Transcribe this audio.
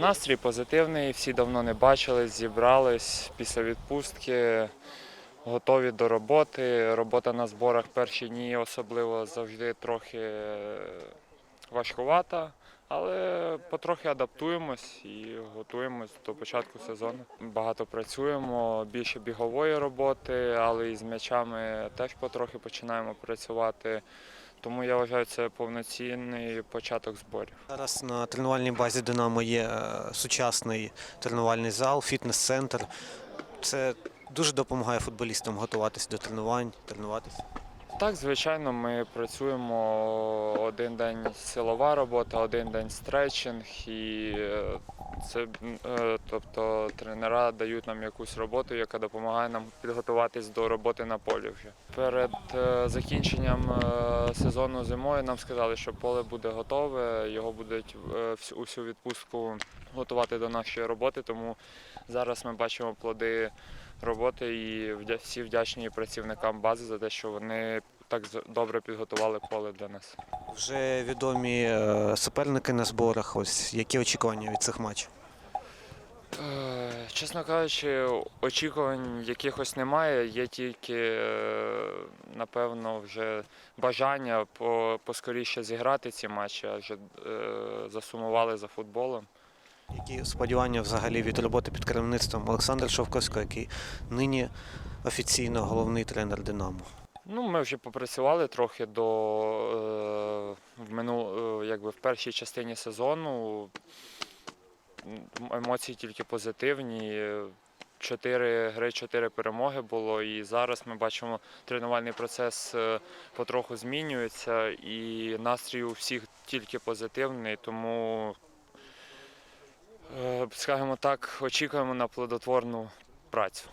Настрій позитивний, всі давно не бачились, зібрались після відпустки, готові до роботи. Робота на зборах перші дні особливо завжди трохи важкувата, але потрохи адаптуємось і готуємось до початку сезону. Багато працюємо, більше бігової роботи, але і з м'ячами теж потрохи починаємо працювати. Тому я вважаю, це повноцінний початок зборів. Зараз на тренувальній базі Динамо є е, сучасний тренувальний зал, фітнес-центр. Це дуже допомагає футболістам готуватись до тренувань, тренуватися. Так, звичайно, ми працюємо один день силова робота, один день стретчинг, і е, це е, тобто тренера дають нам якусь роботу, яка допомагає нам підготуватись до роботи на полі вже. Перед е, закінченням е, сезону зимою нам сказали, що поле буде готове, його будуть усю відпустку готувати до нашої роботи, тому зараз ми бачимо плоди роботи і всі вдячні працівникам бази за те, що вони так добре підготували поле для нас. Вже відомі е, суперники на зборах. Ось які очікування від цих матчів. Е, Чесно кажучи, очікувань якихось немає, є тільки, е, напевно, вже бажання поскоріше зіграти ці матчі, адже засумували за футболом. Які сподівання взагалі від роботи під керівництвом Олександра Шовковського, який нині офіційно головний тренер Динамо. Ну, ми вже попрацювали трохи до е, в мину, е, якби в першій частині сезону. Емоції тільки позитивні. Чотири гри, чотири перемоги було, і зараз ми бачимо, тренувальний процес е, потроху змінюється, і настрій у всіх тільки позитивний, тому, скажімо так, очікуємо на плодотворну працю.